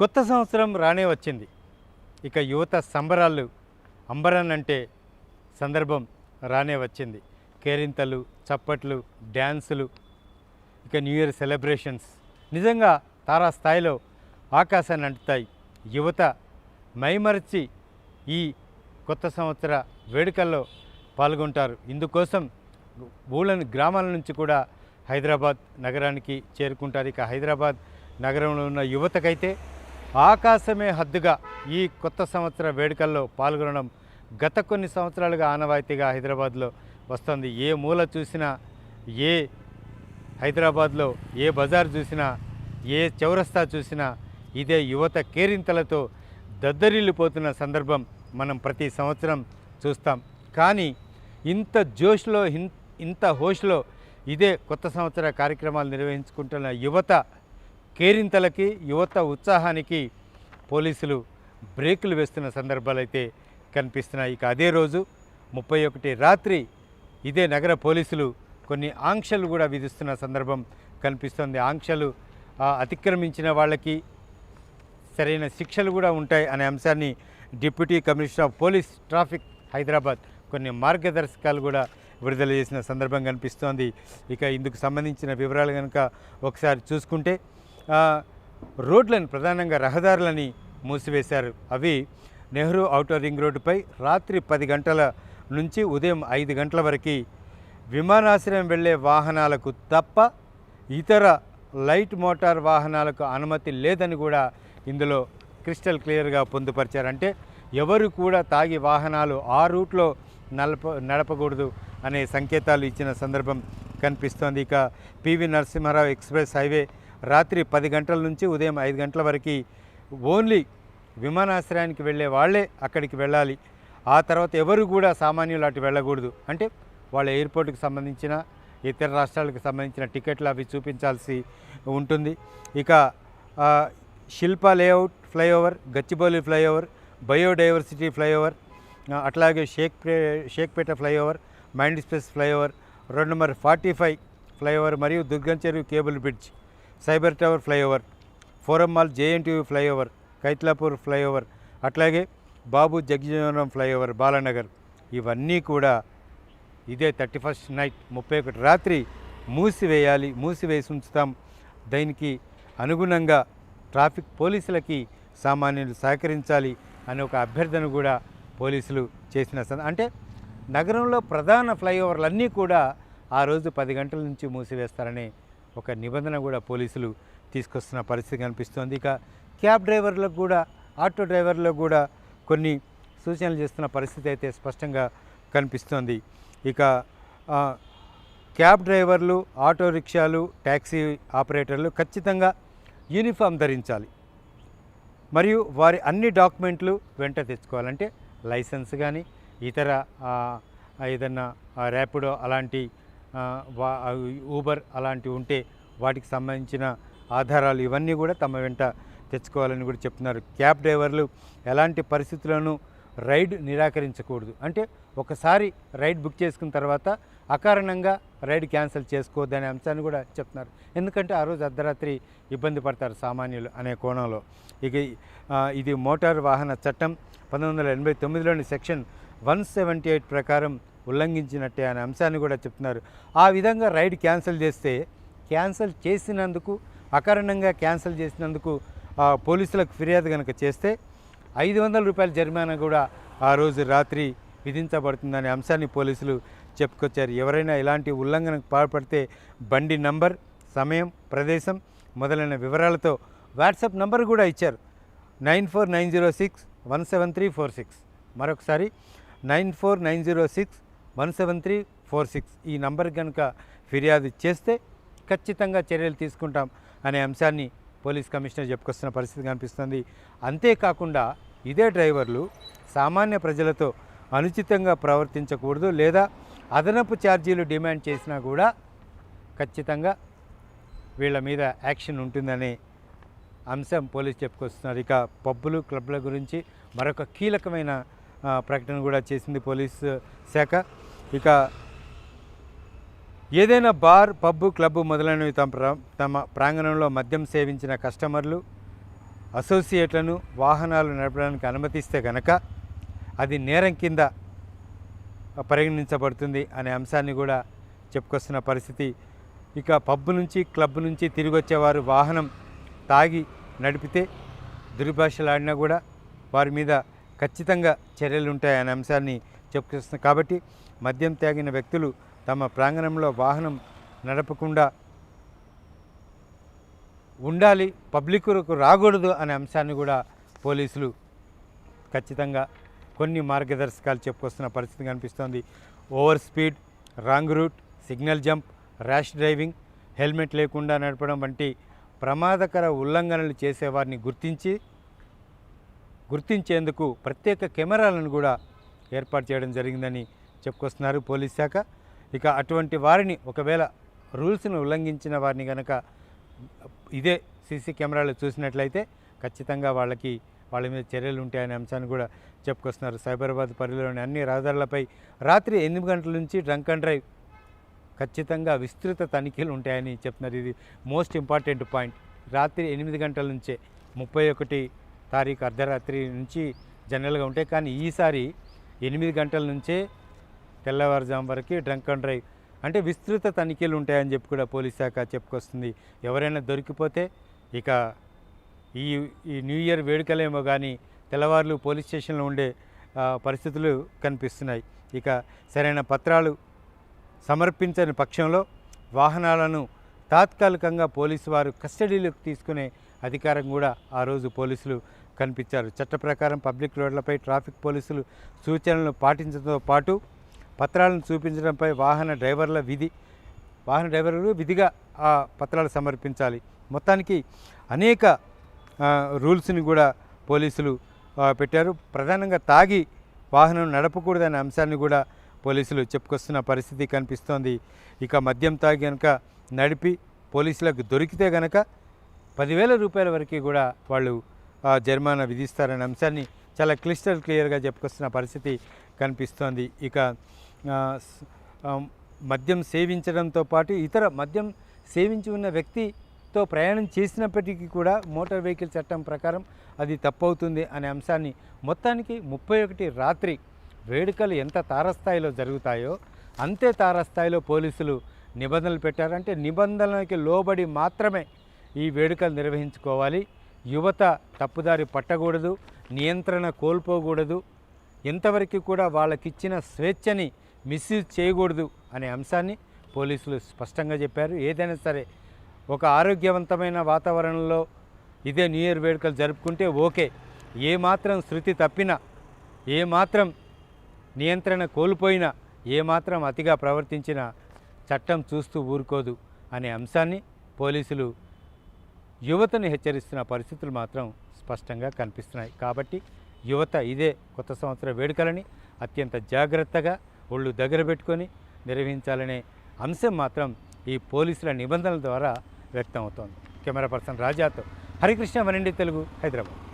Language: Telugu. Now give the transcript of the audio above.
కొత్త సంవత్సరం రానే వచ్చింది. ఇక యువత సంబరాలు అంబరన్ అంటే సందర్భం రానే వచ్చింది. కేరింతలు చప్పట్లు డ్యాన్సులు ఇక న్యూ ఇయర్ సెలబ్రేషన్స్. నిజంగా తారా స్థాయిలో ఆకాశాన్ని అంటుతాయి. యువత మైమరచి ఈ కొత్త సంవత్సర వేడుకల్లో పాల్గొంటారు. ఇందుకోసం ఊళ్ళని గ్రామాల నుంచి కూడా హైదరాబాద్ నగరానికి చేరుకుంటారు. ఇక హైదరాబాద్ నగరంలో ఉన్న యువతకైతే ఆకాశమే హద్దుగా ఈ కొత్త సంవత్సర వేడుకల్లో పాల్గొనడం గత కొన్ని సంవత్సరాలుగా ఆనవాయితీగా హైదరాబాద్లో వస్తుంది. ఏ మూల చూసినా ఏ హైదరాబాద్లో ఏ బజార్ చూసినా ఏ చౌరస్తా చూసినా ఇదే యువత కేరింతలతో దద్దరిల్లిపోతున్న సందర్భం మనం ప్రతి సంవత్సరం చూస్తాం. కానీ ఇంత జోష్లో ఇంత హోష్లో ఇదే కొత్త సంవత్సర కార్యక్రమాలు నిర్వహించుకుంటున్న యువత కేరింతలకి యువత ఉత్సాహానికి పోలీసులు బ్రేకులు వేస్తున్న సందర్భాలు అయితే కనిపిస్తున్నాయి. ఇక అదే రోజు ముప్పై ఒకటి రాత్రి ఇదే నగర పోలీసులు కొన్ని ఆంక్షలు కూడా విధిస్తున్న సందర్భం కనిపిస్తోంది. ఆంక్షలు అతిక్రమించిన వాళ్ళకి సరైన శిక్షలు కూడా ఉంటాయి అనే అంశాన్ని deputy commissioner of police traffic Hyderabad కొన్ని మార్గదర్శకాలు కూడా విడుదల చేసిన సందర్భం కనిపిస్తోంది. ఇక ఇందుకు సంబంధించిన వివరాలు కనుక ఒకసారి చూసుకుంటే రోడ్లను ప్రధానంగా రహదారులని మూసివేశారు. అవి నెహ్రూ అవుటర్ రింగ్ రోడ్డుపై రాత్రి పది గంటల నుంచి ఉదయం ఐదు గంటల వరకు విమానాశ్రయం వెళ్ళే వాహనాలకు తప్ప ఇతర లైట్ మోటార్ వాహనాలకు అనుమతి లేదని కూడా ఇందులో క్రిస్టల్ క్లియర్గా పొందుపరిచారంటే ఎవరు కూడా తాగి వాహనాలు ఆ రూట్లో నడప నడపకూడదు అనే సంకేతాలు ఇచ్చిన సందర్భం కనిపిస్తోంది. ఇక పివి నరసింహారావు ఎక్స్ప్రెస్ హైవే రాత్రి పది గంటల నుంచి ఉదయం ఐదు గంటల వరకు ఓన్లీ విమానాశ్రయానికి వెళ్ళే వాళ్ళే అక్కడికి వెళ్ళాలి. ఆ తర్వాత ఎవరు కూడా సామాన్యులు అటు వెళ్ళకూడదు. అంటే వాళ్ళ ఎయిర్పోర్ట్కి సంబంధించిన ఇతర రాష్ట్రాలకు సంబంధించిన టికెట్లు అవి చూపించాల్సి ఉంటుంది. ఇక Shilpa layout flyover Gachibowli flyover biodiversity flyover అట్లాగే Shaik Shaikpet flyover mind space flyover road number forty five flyover మరియు Durgam Cheruvu cable bridge. Cyber tower flyover forum mall JNTU flyover Kaithlapur flyover అట్లాగే బాబు జగజీవనం ఫ్లైఓవర్ బాలానగర్ ఇవన్నీ కూడా ఇదే థర్టీ ఫస్ట్ నైట్ ముప్పై ఒకటి రాత్రి మూసివేయాలి మూసివేసి ఉంచుతాం. దీనికి అనుగుణంగా ట్రాఫిక్ పోలీసులకి సామాన్యులు సహకరించాలి అనే ఒక అభ్యర్థన కూడా పోలీసులు చేసిన అంటే నగరంలో ప్రధాన ఫ్లైఓవర్లన్నీ కూడా ఆ రోజు పది గంటల నుంచి మూసివేస్తారని ఒక నిబంధన కూడా పోలీసులు తీసుకొస్తున్న పరిస్థితి కనిపిస్తోంది. ఇక క్యాబ్ డ్రైవర్లకు కూడా ఆటో డ్రైవర్లకు కూడా కొన్ని సూచనలు చేస్తున్న పరిస్థితి అయితే స్పష్టంగా కనిపిస్తోంది. ఇక క్యాబ్ డ్రైవర్లు ఆటో రిక్షాలు ట్యాక్సీ ఆపరేటర్లు ఖచ్చితంగా యూనిఫామ్ ధరించాలి. మరియు వారి అన్ని డాక్యుమెంట్లు వెంట తెచ్చుకోవాలంటే లైసెన్స్ కానీ ఇతర ఏదన్నా ఆ, ర్యాపిడో అలాంటి ఊబర్ అలాంటివి ఉంటే వాటికి సంబంధించిన ఆధారాలు ఇవన్నీ కూడా తమ వెంట తెచ్చుకోవాలని కూడా చెప్తున్నారు. క్యాబ్ డ్రైవర్లు ఎలాంటి పరిస్థితులను రైడ్ నిరాకరించకూడదు. అంటే ఒకసారి రైడ్ బుక్ చేసుకున్న తర్వాత అకారణంగా రైడ్ క్యాన్సిల్ చేసుకోవద్దనే అంశాన్ని కూడా చెప్తున్నారు. ఎందుకంటే ఆ రోజు అర్ధరాత్రి ఇబ్బంది పడతారు సామాన్యులు అనే కోణంలో. ఇక ఇది మోటార్ వాహన చట్టం పంతొమ్మిది వందల ఎనభై తొమ్మిదిలోని సెక్షన్ వన్ సెవెంటీ ఎయిట్ ప్రకారం ఉల్లంఘించినట్టే అనే అంశాన్ని కూడా చెప్తున్నారు. ఆ విధంగా రైడ్ క్యాన్సిల్ చేస్తే క్యాన్సిల్ చేసినందుకు అకారణంగా క్యాన్సిల్ చేసినందుకు పోలీసులకు ఫిర్యాదు కనుక చేస్తే ఐదు వందల రూపాయల జరిమానా కూడా ఆ రోజు రాత్రి విధించబడుతుందనే అంశాన్ని పోలీసులు చెప్పుకొచ్చారు. ఎవరైనా ఇలాంటి ఉల్లంఘనకు పాల్పడితే బండి నంబర్ సమయం ప్రదేశం మొదలైన వివరాలతో వాట్సాప్ నంబర్ కూడా ఇచ్చారు. Nine four nine zero six one seven three four six. మరొకసారి nine four nine zero six one seven three four six ఈ నంబర్ కనుక ఫిర్యాదు చేస్తే ఖచ్చితంగా చర్యలు తీసుకుంటాం అనే అంశాన్ని పోలీస్ కమిషనర్ చెప్పుకొస్తున్న పరిస్థితి కనిపిస్తుంది. అంతేకాకుండా ఇదే డ్రైవర్లు సామాన్య ప్రజలతో అనుచితంగా ప్రవర్తించకూడదు లేదా అదనపు ఛార్జీలు డిమాండ్ చేసినా కూడా ఖచ్చితంగా వీళ్ళ మీద యాక్షన్ ఉంటుందనే అంశం పోలీసు చెప్పుకొస్తున్నారు. ఇక పబ్బులు క్లబ్ల గురించి మరొక కీలకమైన ప్రకటన కూడా చేసింది పోలీస్ శాఖ. ఇక ఏదైనా బార్ పబ్బు క్లబ్ మొదలైనవి తమ తమ ప్రాంగణంలో మద్యం సేవించిన కస్టమర్లు అసోసియేట్లను వాహనాలు నడపడానికి అనుమతిస్తే గనక అది నేరం కింద పరిగణించబడుతుంది అనే అంశాన్ని కూడా చెప్పుకొస్తున్న పరిస్థితి. ఇక పబ్ నుంచి క్లబ్ నుంచి తిరిగి వచ్చేవారు వాహనం తాగి నడిపితే దుర్భాషలాడినా కూడా వారి మీద ఖచ్చితంగా చర్యలు ఉంటాయనే అంశాన్ని చెప్పుకొస్తుంది. కాబట్టి మద్యం తాగిన వ్యక్తులు తమ ప్రాంగణంలో వాహనం నడపకుండా ఉండాలి పబ్లిక్కు రాకూడదు అనే అంశాన్ని కూడా పోలీసులు ఖచ్చితంగా కొన్ని మార్గదర్శకాలు చెప్పుకొస్తున్న పరిస్థితి కనిపిస్తోంది. Over speed wrong route signal jump rash driving helmet లేకుండా నడపడం వంటి ప్రమాదకర ఉల్లంఘనలు చేసేవారిని గుర్తించి గుర్తించేందుకు ప్రత్యేక కెమెరాలను కూడా ఏర్పాటు చేయడం జరిగిందని చెప్పుకొస్తున్నారు పోలీస్ శాఖ. ఇక అటువంటి వారిని ఒకవేళ రూల్స్ను ఉల్లంఘించిన వారిని కనుక ఇదే సీసీ కెమెరాలు చూసినట్లయితే ఖచ్చితంగా వాళ్ళకి వాళ్ళ మీద చర్యలు ఉంటాయనే అంశాన్ని కూడా చెప్పుకొస్తున్నారు. సైబరాబాద్ పరిధిలోని అన్ని రహదారులపై రాత్రి ఎనిమిది గంటల నుంచి డ్రంక్ అండ్ డ్రైవ్ ఖచ్చితంగా విస్తృత తనిఖీలు ఉంటాయని చెప్తున్నారు. ఇది మోస్ట్ ఇంపార్టెంట్ పాయింట్. రాత్రి ఎనిమిది గంటల నుంచే ముప్పై ఒకటి తారీఖు అర్ధరాత్రి నుంచి జనరల్గా ఉంటాయి కానీ ఈసారి ఎనిమిది గంటల నుంచే తెల్లవారుజాము వరకు డ్రంక్ అండ్ డ్రైవ్. అంటే విస్తృత తనిఖీలు ఉంటాయని చెప్పి కూడా పోలీస్ శాఖ చెప్పుకొస్తుంది. ఎవరైనా దొరికిపోతే ఇక ఈ ఈ న్యూ ఇయర్ వేడుకలేమో కానీ తెల్లవారులు పోలీస్ స్టేషన్లో ఉండే పరిస్థితులు కనిపిస్తున్నాయి. ఇక సరైన పత్రాలు సమర్పించని పక్షంలో వాహనాలను తాత్కాలికంగా పోలీసు వారు కస్టడీలోకి తీసుకునే అధికారం కూడా ఆ రోజు పోలీసులు కనిపించారు. చట్ట ప్రకారం పబ్లిక్ రోడ్లపై ట్రాఫిక్ పోలీసులు సూచనలను పాటించడంతో పాటు పత్రాలను చూపించడంపై వాహన డ్రైవర్ల విధి వాహన డ్రైవర్లు విధిగా ఆ పత్రాలు సమర్పించాలి. మొత్తానికి అనేక రూల్స్ని కూడా పోలీసులు పెట్టారు. ప్రధానంగా తాగి వాహనం నడపకూడదనే అంశాన్ని కూడా పోలీసులు చెప్పుకొస్తున్న పరిస్థితి కనిపిస్తోంది. ఇక మద్యం తాగి కనుక నడిపి పోలీసులకు దొరికితే గనక పదివేల రూపాయల వరకు కూడా వాళ్ళు జరిమానా విధిస్తారనే అంశాన్ని చాలా క్లిస్టర్ క్లియర్గా చెప్పుకొస్తున్న పరిస్థితి కనిపిస్తోంది. ఇక మద్యం సేవించడంతో పాటు ఇతర మద్యం సేవించి ఉన్న వ్యక్తితో ప్రయాణం చేసినప్పటికీ కూడా మోటార్ వెహికల్ చట్టం ప్రకారం అది తప్పవుతుంది అనే అంశాన్ని మొత్తానికి ముప్పై ఒకటి రాత్రి వేడుకలు ఎంత తారస్థాయిలో జరుగుతాయో అంతే తారస్థాయిలో పోలీసులు నిబంధనలు పెట్టారంటే నిబంధనలకి లోబడి మాత్రమే ఈ వేడుకలు నిర్వహించుకోవాలి. యువత తప్పుదారి పట్టకూడదు నియంత్రణ కోల్పోకూడదు ఎంతవరకు కూడా వాళ్ళకిచ్చిన స్వేచ్ఛని మిస్యూజ్ చేయకూడదు అనే అంశాన్ని పోలీసులు స్పష్టంగా చెప్పారు. ఏదైనా సరే ఒక ఆరోగ్యవంతమైన వాతావరణంలో ఇదే న్యూ ఇయర్ వేడుకలు జరుపుకుంటే ఓకే. ఏ మాత్రం శృతి తప్పినా ఏ మాత్రం నియంత్రణ కోల్పోయినా ఏ మాత్రం అతిగా ప్రవర్తించినా చట్టం చూస్తూ ఊరుకోదు అనే అంశాన్ని పోలీసులు యువతను హెచ్చరిస్తున్న పరిస్థితులు మాత్రం స్పష్టంగా కనిపిస్తున్నాయి. కాబట్టి యువత ఇదే కొత్త సంవత్సర వేడుకలని అత్యంత జాగ్రత్తగా ఒళ్ళు దగ్గర పెట్టుకొని నిర్వహించాలనే అంశం మాత్రం ఈ పోలీసుల నిబంధనల ద్వారా వ్యక్తమవుతోంది. కెమెరా పర్సన్ రాజాతో హరికృష్ణ వనండి తెలుగు హైదరాబాద్.